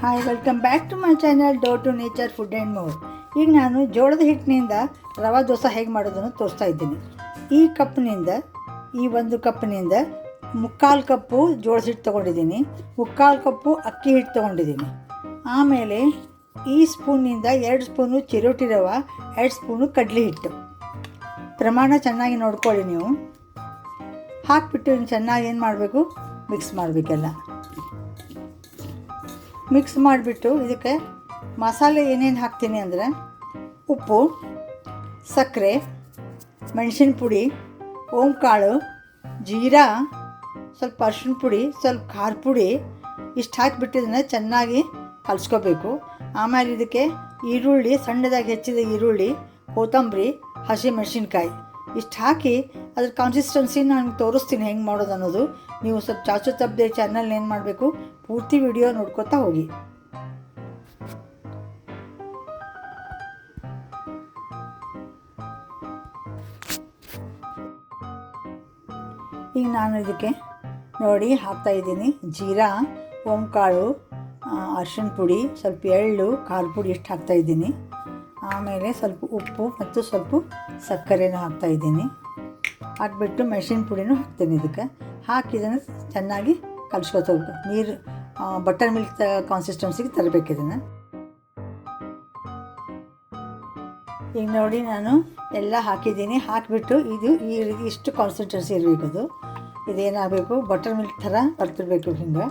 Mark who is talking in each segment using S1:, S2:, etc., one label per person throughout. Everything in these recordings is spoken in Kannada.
S1: Hi welcome back to my channel door to nature food and more ಈಗ ನಾನು ಜೋಳದ ಹಿಟ್ಟಿನಿಂದ ರವಾ ದೋಸೆ ಹೇಗೆ ಮಾಡೋದನ್ನು ತೋರಿಸ್ತಾ ಇದ್ದೀನಿ. ಈ ಕಪ್ನಿಂದ, ಈ ಒಂದು ಕಪ್ನಿಂದ ಮುಕ್ಕಾಲು ಕಪ್ಪು ಜೋಳದ ಹಿಟ್ಟು ತೊಗೊಂಡಿದ್ದೀನಿ. ಮುಕ್ಕಾಲು ಕಪ್ಪು ಅಕ್ಕಿ ಹಿಟ್ಟು ತೊಗೊಂಡಿದ್ದೀನಿ. ಆಮೇಲೆ ಈ ಸ್ಪೂನಿಂದ ಎರಡು ಸ್ಪೂನು ಚಿರೋಟಿ ರವೆ, ಎರಡು ಸ್ಪೂನು ಕಡಲೆ ಹಿಟ್ಟು. ಪ್ರಮಾಣ ಚೆನ್ನಾಗಿ ನೋಡ್ಕೊಳ್ಳಿ ನೀವು. ಹಾಕಿಬಿಟ್ಟು ಚೆನ್ನಾಗಿ ಏನು ಮಾಡಬೇಕು? ಮಿಕ್ಸ್ ಮಾಡಬೇಕೆಲ್ಲ. ಮಿಕ್ಸ್ ಮಾಡಿಬಿಟ್ಟು ಇದಕ್ಕೆ ಮಸಾಲೆ ಏನೇನು ಹಾಕ್ತೀನಿ ಅಂದರೆ ಉಪ್ಪು, ಸಕ್ಕರೆ, ಮೆಣಸಿನ ಪುಡಿ, ಓಂಕಾಳು, ಜೀರಾ, ಸ್ವಲ್ಪ ಅರ್ಶಿಣ ಪುಡಿ, ಸ್ವಲ್ಪ ಖಾರ ಪುಡಿ, ಇಷ್ಟು ಹಾಕಿಬಿಟ್ಟಿದ್ದನ್ನು ಚೆನ್ನಾಗಿ ಕಲಿಸ್ಕೋಬೇಕು. ಆಮೇಲೆ ಇದಕ್ಕೆ ಈರುಳ್ಳಿ, ಸಣ್ಣದಾಗಿ ಹೆಚ್ಚಿದ ಈರುಳ್ಳಿ, ಕೊತ್ತಂಬರಿ ಹಸಿ ಮೆಣಸಿನ್ಕಾಯಿ ಇಷ್ಟು ಹಾಕಿ ಅದ್ರ ಕನ್ಸಿಸ್ಟೆನ್ಸಿ ನಾನು ತೋರಿಸ್ತೀನಿ ಹೆಂಗೆ ಮಾಡೋದು ಅನ್ನೋದು. ನೀವು ಸ್ವಲ್ಪ ಚಾಚು ತಪ್ಪದೆ ಚಾನಲ್ ಏನು ಮಾಡಬೇಕು, ಪೂರ್ತಿ ವಿಡಿಯೋ ನೋಡ್ಕೊತಾ ಹೋಗಿ. ಈಗ ನಾನು ಇದಕ್ಕೆ ನೋಡಿ ಹಾಕ್ತಾ ಇದ್ದೀನಿ ಜೀರಾ ಓಂಕಾಳು ಅರ್ಶಿನ ಪುಡಿ, ಸ್ವಲ್ಪ ಎಳ್ಳು, ಖಾರ ಪುಡಿ ಎಷ್ಟು ಹಾಕ್ತಾ ಇದ್ದೀನಿ. ಆಮೇಲೆ ಸ್ವಲ್ಪ ಉಪ್ಪು ಮತ್ತು ಸ್ವಲ್ಪ ಸಕ್ಕರೆನೂ ಹಾಕ್ತಾ ಇದ್ದೀನಿ. ಹಾಕ್ಬಿಟ್ಟು ಮೆಣಸಿನ ಪುಡಿನೂ ಹಾಕ್ತೀನಿ ಇದಕ್ಕೆ. ಹಾಕಿ ಇದನ್ನು ಚೆನ್ನಾಗಿ ಕಲಿಸ್ಕೊತ ನೀರು ಬಟರ್ ಮಿಲ್ಕ್ ತ ಕಾನ್ಸಿಸ್ಟೆನ್ಸಿಗೆ ತರಬೇಕು ಇದನ್ನು. ಈಗ ನೋಡಿ ನಾನು ಎಲ್ಲ ಹಾಕಿದ್ದೀನಿ. ಹಾಕಿಬಿಟ್ಟು ಇದು ಈ ಇಷ್ಟು ಕಾನ್ಸಿಸ್ಟೆನ್ಸಿ ಇರಬೇಕು ಅದು. ಇದೇನಾಗಬೇಕು? ಬಟರ್ ಮಿಲ್ಕ್ ಥರ ಬರ್ತಿರ್ಬೇಕು ಹಿಂಗೆ.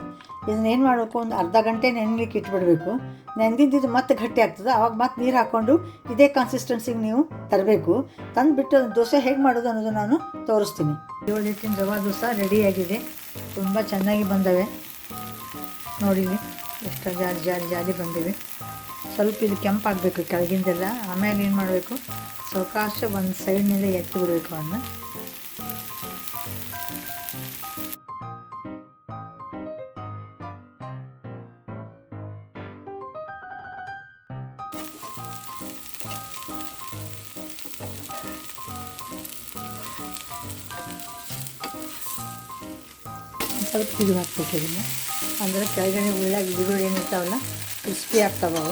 S1: ಇದನ್ನ ಏನು ಮಾಡಬೇಕು? ಒಂದು ಅರ್ಧ ಗಂಟೆ ನೆನೆಲಿಕ್ಕೆ ಇಟ್ಬಿಡಬೇಕು. ನೆನೆದಿದ್ದು ಮತ್ತೆ ಗಟ್ಟಿ ಆಗ್ತದೆ. ಆವಾಗ ಮತ್ತೆ ನೀರು ಹಾಕ್ಕೊಂಡು ಇದೇ ಕನ್ಸಿಸ್ಟೆನ್ಸಿಗೆ ನೀವು ತರಬೇಕು. ತಂದುಬಿಟ್ಟು ದೋಸೆ ಹೇಗೆ ಮಾಡೋದು ಅನ್ನೋದು ನಾನು ತೋರಿಸ್ತೀನಿ. ಏಳು ಹಿಟ್ಟಿನ ರವಾ ದೋಸೆ ರೆಡಿಯಾಗಿದೆ ತುಂಬ ಚೆನ್ನಾಗಿ ಬಂದವೆ. ನೋಡಿ ಎಷ್ಟು ಜಾಲಿ ಜಾಲಿ ಜಾಲಿ ಬಂದಿವೆ. ಸ್ವಲ್ಪ ಇದು ಕೆಂಪಾಗಬೇಕು ಕೆಳಗಿಂದೆಲ್ಲ. ಆಮೇಲೆ ಏನು ಮಾಡಬೇಕು? ಸಾವಕಾಶ ಒಂದು ಸೈಡ್ನಿಂದ ಎತ್ತಿ ಬಿಡಬೇಕು ಅವನ್ನ ಸ್ವಲ್ಪ ಇದು ಹಾಕ್ಬಿಟ್ಟಿದ್ದೀನಿ ಅಂದರೆ ಕೆಳಗಡೆ ಉಳ್ಳಾಗಿ ಗಿಡಗಳು ಏನಿರ್ತಾವಲ್ಲ ಕ್ರಿಸ್ಪಿ ಆಗ್ತಾವೆ ಅವು.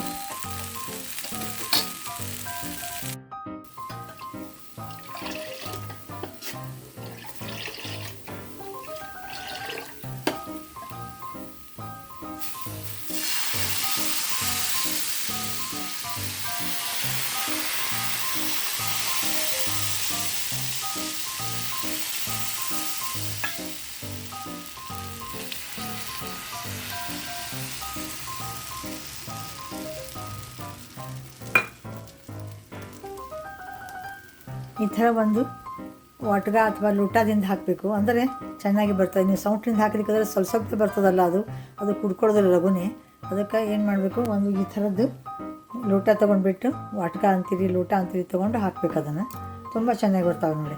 S1: ಈ ಥರ ಒಂದು ಒಟ್ಗ ಅಥವಾ ಲೋಟದಿಂದ ಹಾಕಬೇಕು. ಅಂದರೆ ಚೆನ್ನಾಗಿ ಬರ್ತದೆ. ನೀವು ಸೌಂಟ್ರಿಂದ ಹಾಕಲಿಕ್ಕಾದ್ರೆ ಸ್ವಲ್ಪ ಸ್ವಲ್ಪ ಬರ್ತದಲ್ಲ ಅದು. ಅದು ಕುಡ್ಕೊಳ್ಳೋದಿಲ್ಲ ಲಘುನೇ ಅದಕ್ಕೆ ಏನು ಮಾಡಬೇಕು? ಒಂದು ಈ ಥರದ್ದು ಲೋಟ ತೊಗೊಂಡ್ಬಿಟ್ಟು ವಾಟ್ಕ ಅಂತೀರಿ, ಲೋಟ ಅಂತೀರಿ ತೊಗೊಂಡು ಹಾಕ್ಬೇಕು ಅದನ್ನು. ತುಂಬ ಚೆನ್ನಾಗಿ ಬರ್ತಾವೆ ನೋಡಿ.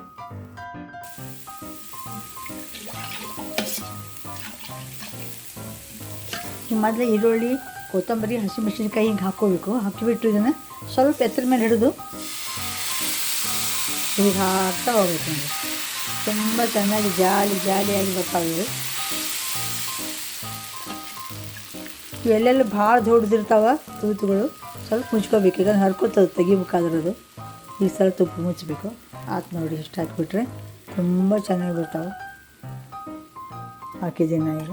S1: ಈ ಮೊದಲು ಈರುಳ್ಳಿ, ಕೊತ್ತಂಬರಿ, ಹಸಿಮೆಣಸಿನ್ಕಾಯಿ ಹಿಂಗೆ ಹಾಕ್ಕೋಬೇಕು. ಹಾಕಿಬಿಟ್ಟು ಇದನ್ನು ಸ್ವಲ್ಪ ಎತ್ತರ ಮೇಲೆ ಹಿಡಿದು ಹೀಗೆ ಹಾಕ್ತಾ ಹೋಗ್ಬೇಕು ನೋಡಿ ತುಂಬ ಚೆನ್ನಾಗಿ ಜಾಲಿ, ಜಾಲಿಯಾಗಿ ಬರ್ತಾವೆ ಇವು. ಇವೆಲ್ಲೆಲ್ಲ ಭಾಳ ದೊಡ್ಡದಿರ್ತಾವ ತೂತುಗಳು. ಸ್ವಲ್ಪ ಮುಚ್ಕೋಬೇಕು. ಈಗ ಹರ್ಕೋತದೆ ತೆಗಿಬೇಕಾದ್ರೆ ಅದು ಈ ಸಲ ತುಪ್ಪ ಮುಚ್ಚಬೇಕು ಆತು ನೋಡಿ ಇಷ್ಟು ಹಾಕಿಬಿಟ್ರೆ ತುಂಬ ಚೆನ್ನಾಗಿ ಬರ್ತಾವೆ. ಹಾಕಿದ್ದೀನಿ ಈಗ.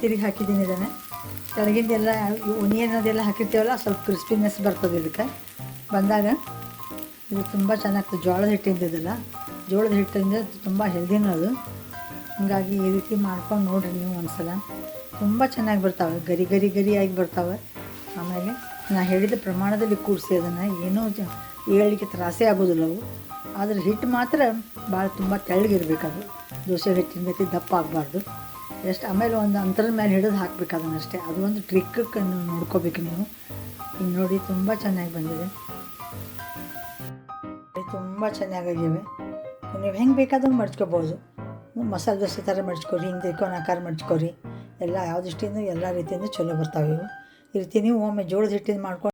S1: ತಿರುಗಿ ಹಾಕಿದ್ದೀನಿ ಇದನ್ನು. ಕೆಳಗಿಂದೆಲ್ಲ ಒನಿಯನ್ ಅದೆಲ್ಲ ಹಾಕಿರ್ತೀವಲ್ಲ, ಸ್ವಲ್ಪ ಕ್ರಿಸ್ಪಿನೆಸ್ ಬರ್ತದೆ ಇದಕ್ಕೆ. ಬಂದಾಗ ಇದು ತುಂಬ ಚೆನ್ನಾಗ್ತದೆ ಜೋಳದ ಹಿಟ್ಟಿಂದ ಇದೆಲ್ಲ ಜೋಳದ ಹಿಟ್ಟಿಂದ ತುಂಬ ಹೆಲ್ದಿನೂ ಅದು. ಹಾಗಾಗಿ ಈ ರೀತಿ ಮಾಡ್ಕೊಂಡು ನೋಡಿರಿ ನೀವು ಒಂದ್ಸಲ. ತುಂಬ ಚೆನ್ನಾಗಿ ಬರ್ತಾವೆ, ಗರಿ ಗರಿ ಗರಿಯಾಗಿ ಬರ್ತಾವೆ. ಆಮೇಲೆ ನಾ ಹೇಳಿದ ಪ್ರಮಾಣದಲ್ಲಿ ಕೂಡಿಸಿ ಅದನ್ನು. ಏನೂ ಹೇಳಲಿಕ್ಕೆ ತ್ರಾಸೇ ಆಗೋದಿಲ್ಲ ಅವು. ಆದರೆ ಹಿಟ್ಟು ಮಾತ್ರ ಭಾಳ ತುಂಬ ತೆಳ್ಳಗಿರಬೇಕದು ದೋಸೆ ಹಿಟ್ಟಿನ ಗತಿ ದಪ್ಪ ಆಗಬಾರ್ದು. ಎಷ್ಟು, ಆಮೇಲೆ ಒಂದು ಅಂತರದ ಮೇಲೆ ಹಿಡಿದು ಹಾಕ್ಬೇಕು ಅದನ್ನಷ್ಟೇ. ಅದು ಒಂದು ಟ್ರಿಕ್ಕನ್ನು ನೋಡ್ಕೋಬೇಕು ನೀವು. ಈಗ ನೋಡಿ ತುಂಬ ಚೆನ್ನಾಗಿ ಬಂದಿದೆ. ತುಂಬ ಚೆನ್ನಾಗಿವೆ ನೀವು ಹೆಂಗೆ ಬೇಕಾದ್ರೂ ಮಡ್ಚ್ಕೋಬೋದು. ಮಸಾಲೆ ದೋಸೆ ಥರ ಮಡ್ಚ್ಕೊರಿ ಹಿಂಗೆ ತ್ರಿಕೋನ ಆಕಾರ ಮಡ್ಚ್ಕೊರಿ ಎಲ್ಲ ಯಾವ ದೃಷ್ಟಿಯಿಂದ, ಎಲ್ಲ ರೀತಿಯಿಂದ ಚಲೋ ಬರ್ತಾವೆ ಇವು. ಈ ರೀತಿ ನೀವು ಒಮ್ಮೆ ಜೋಳದ ಹಿಟ್ಟಿಂದ ಮಾಡ್ಕೊಂಡು